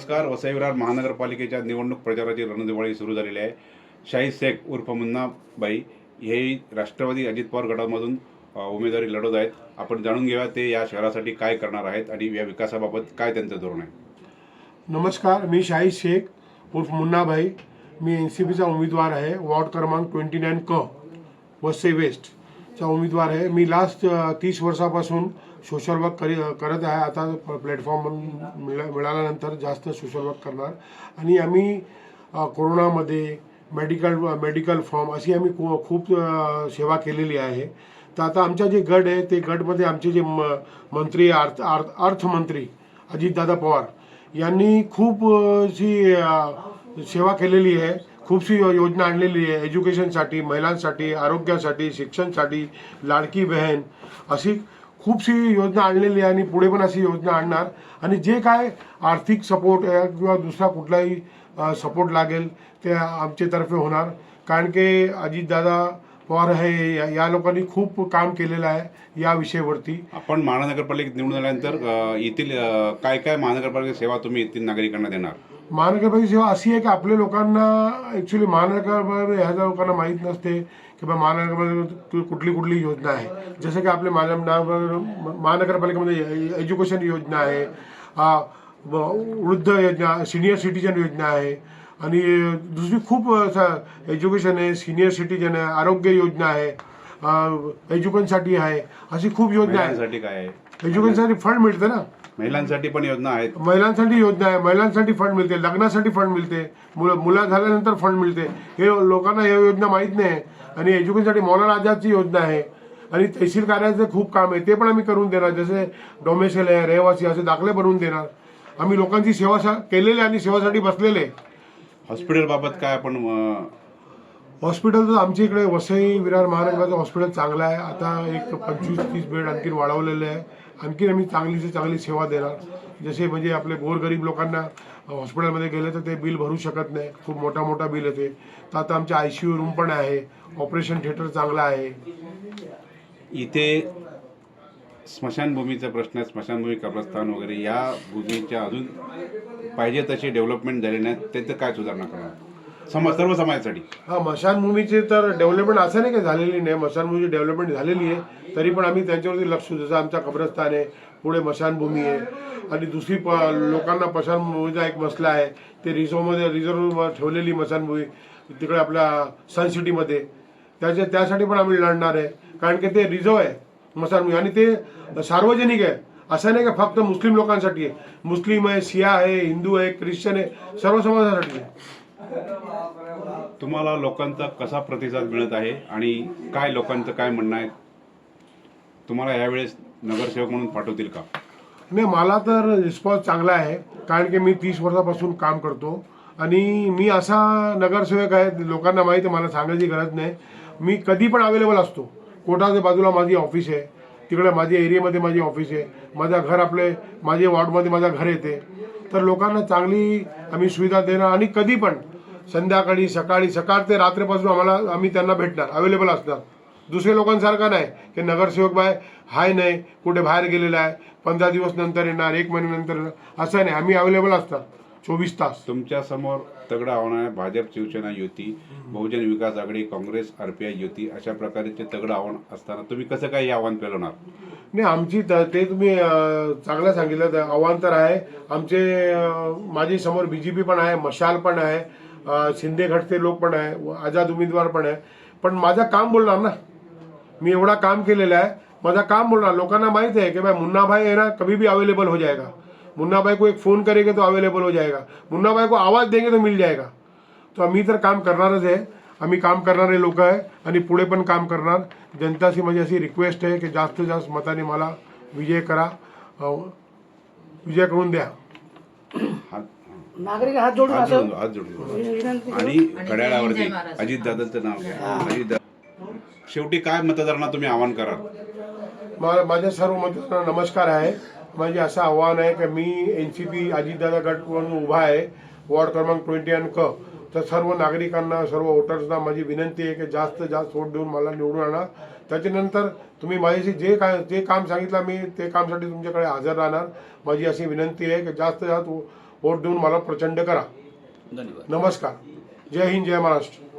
नमस्कार. वसई विरार महानगरपालिकेच्या निवडणूक प्रचाराची रणदिवाळी सुरू झालेली आहे. शाही शेख उर्फ मुन्नाबाई हे राष्ट्रवादी अजित पवार गटामधून उमेदवारी लढवत आहेत. आपण जाणून घेऊया ते या शहरासाठी काय करणार आहेत आणि या विकासाबाबत काय त्यांचं धोरण आहे. नमस्कार. मी शाही शेख उर्फ मुन्नाभाई मी एन सी पीचा उमेदवार आहे. वॉर्ड क्रमांक ट्वेंटी नाईन क वसई चा उमेदवार आहे. मी लास्ट तीस वर्षापासून सोशल वर्क करी करत आहे. आता प्लॅटफॉर्म मिळा मिळाल्यानंतर जास्त सोशल वर्क करणार. आणि आम्ही कोरोनामध्ये मेडिकल मेडिकल फॉर्म अशी आम्ही खूप सेवा केलेली आहे. तर आता आमच्या जे गट आहे ते गटमध्ये आमचे जे म मंत्री अर्थ अर्थ अर्थमंत्री अजितदादा पवार यांनी खूप जी अशी सेवा केलेली आहे. खूपशी योजना आणलेली आहे. एज्युकेशनसाठी महिलांसाठी आरोग्यासाठी शिक्षणसाठी लाडकी बहन अशी खूपशी योजना आणलेली आहे आणि पुढे पण अशी योजना आणणार. आणि जे काय आर्थिक सपोर्ट किंवा दुसरा कुठलाही सपोर्ट लागेल ते आमच्यातर्फे होणार. कारण की अजितदादा पवार हे या- या लोकांनी खूप काम केलेलं आहे या विषयावरती. आपण महानगरपालिकेत निवडून आल्यानंतर येथील काय काय महानगरपालिका सेवा तुम्ही येथील नागरिकांना देणार? महानगरपालिका सेवा अशी आहे की आपल्या लोकांना ॲक्च्युली महानगरपालिका ह्या लोकांना माहीत नसते की बा महानगरपालिका कुठली कुठली योजना आहे. जसं की आपल्या माझ्या नाव- महानगरपालिकेमध्ये एज्युकेशन योजना आहे व- वृद्ध योजना सिनियर सिटीजन योजना आहे आणि दुसरी खूप असं एज्युकेशन आहे सिनियर सिटीजन आहे आरोग्य योजना आहे. एज्युकेशनसाठी आहे. अशी खूप योजना आहे महिलांसाठी काय आहे? एज्युकेशनसाठी फंड मिळते ना? महिलांसाठी पण योजना आहेत. महिलांसाठी योजना आहे. महिलांसाठी फंड मिळते. लग्नासाठी फंड मिळते. मुलं मुलं झाल्यानंतर फंड मिळते. हे लोकांना हे योजना माहीत नाही. आणि एज्युकेशनसाठी मौलाना आझादची योजना आहे. आणि तहसील कार्यालयाचं खूप काम आहे. ते पण आम्ही करून देणार. जसे डोमेसेल आहे रहिवासी असे दाखले बनवून देणार. आम्ही लोकांची सेवा केलेली आणि सेवासाठी बसलेले. हॉस्पिटल बाबत काय आपण हॉस्पिटल तर आमच्या इकडे वसई विरार महाराष्ट्राचं हॉस्पिटल चांगलं आहे. आता एक पंचवीस तीस बेड आणखी वाढवलेले आहे. आणखी आम्ही चांगली चांगली सेवा देणार. जसे म्हणजे आपले गोरगरीब लोकांना हॉस्पिटलमध्ये गेले तर ते बिल भरू शकत नाही. खूप मोठा मोठा बिल येते तर आता आमच्या आय सी यू रूम पण आहे. ऑपरेशन थिएटर चांगलं आहे. इथे स्मशानभूमीचा प्रश्न आहे. स्मशानभूमी कब्रस्तान वगैरे या भूमीच्या अजून पाहिजे तशी डेव्हलपमेंट झाली नाही. त्याचं काय सुधारणा करणार? समाज सर्व समाजासाठी. हा मशानभूमीची तर डेव्हलपमेंट असं नाही की झालेली नाही. मशानभूमीची डेव्हलपमेंट झालेली आहे. तरी पण आम्ही त्यांच्यावरती लक्ष जसं आमचा कब्रस्तान आहे पुढे मशानभूमी आहे. आणि दुसरी प लोकांना मशानभूमीचा एक मसला आहे. ते रिझर्वमध्ये रिझर्व ठेवलेली मशानभूमी तिकडे आपल्या सन सिटीमध्ये. त्याच्या त्यासाठी पण आम्ही लढणार आहे. कारण की ते रिझर्व आहे मशानभूमी आणि ते सार्वजनिक आहे. असं नाही का फक्त मुस्लिम लोकांसाठी आहे. मुस्लिम आहे सिया आहे हिंदू आहे ख्रिश्चन आहे. सर्व समाजासाठी आहे. तुम्हाला लोकांचा कसा प्रतिसाद मिळत आहे आणि काय लोकांचं काय म्हणणं आहे? तुम्हाला यावेळेस नगरसेवक म्हणून पाठवतील का? नाही मला तर रिस्पॉन्स चांगला आहे कारण की मी तीस वर्षापासून काम करतो आणि मी असा नगरसेवक आहे लोकांना माहिती आहे मला सांगायची गरज नाही. मी कधी पण अवेलेबल असतो. कोटाच्या बाजूला माझी ऑफिस आहे तिकडे माझ्या एरियामध्ये माझी ऑफिस आहे माझं घर आपले माझ्या वॉर्डमध्ये माझं घर येते. तर लोकांना चांगली आम्ही सुविधा देणार आणि कधी पण संध्याकाळी सकाळी सकाळ ते रात्रीपासून आम्हाला आम्ही त्यांना भेटणार. अवेलेबल असणार. दुसऱ्या लोकांसारखं नाही. की नगरसेवक बाय हाय नाही. कुठे बाहेर गेलेला आहे. पंधरा दिवस नंतर येणार एक महिन्यानंतर येणार. असं नाही. आम्ही अवेलेबल असतात. चोवीस तास. तुमच्यासमोर तगडं आव्हान आहे. भाजप शिवसेना युती बहुजन विकास आघाडी काँग्रेस आरपीआय युती अशा प्रकारचे तगडं आव्हान असताना तुम्ही कसं काय हे आव्हान पेलवणार? नाही आमची त- ते तुम्ही अं, चांगलं सांगितलं. तर आव्हान तर आहे. आमचे माझी समोर बीजेपी पण आहे. मशाल पण आहे. शिंदे घटते लोक पण आहे व आझाद उमेदवार पण आहे. पण माझं काम बोलणार ना. मी एवढा काम केलेलं आहे. माझा काम बोलणार. लोकांना माहीत है कि भाई मुन्ना भाई है ना कभी भी अवेलेबल हो जाएगा. मुन्ना भाई को एक फोन करेंगे तो अवेलेबल हो जाएगा. मुन्ना भाई को आवाज देंगे तो मिल जाएगा. तो आम्ही तर काम करणारच आहे. आम्ही काम करणारे लोक आहे आणि पुढे पण काम करणार. जनताशी माझी अशी रिक्वेस्ट आहे की जास्तीत जास्त मताने मला विजय करा. विजय करून द्या. नागरिक हात जोडून हात असं जोडून हात जोडून. विनंती आणि घड्याळावरती अजित दादांचं नाव घ्या. अजित शेवटी काय मतदारांना तुम्ही आवाहन कराल? मा- माझ्या सर्व मतदारांना नमस्कार आहे. माझे असं आव्हान आहे की मी एन सी पी अजितदादा गट म्हणून उभा आहे. वॉर्ड क्रमांक ट्वेंटी अँड क तर सर्व नागरिकांना सर्व वोटर्सना माझी विनंती आहे की जास्त जास्त वोट देऊन मला निवडून आणा. त्याच्यानंतर तुम्ही माझ्याशी जे काय जे काम सांगितलं मी ते कामसाठी तुमच्याकडे हजर राहणार. माझी अशी विनंती आहे की जास्त जास्त वोट देऊन मला प्रचंड करा. धन्यवाद. नमस्कार. जय हिंद जय महाराष्ट्र.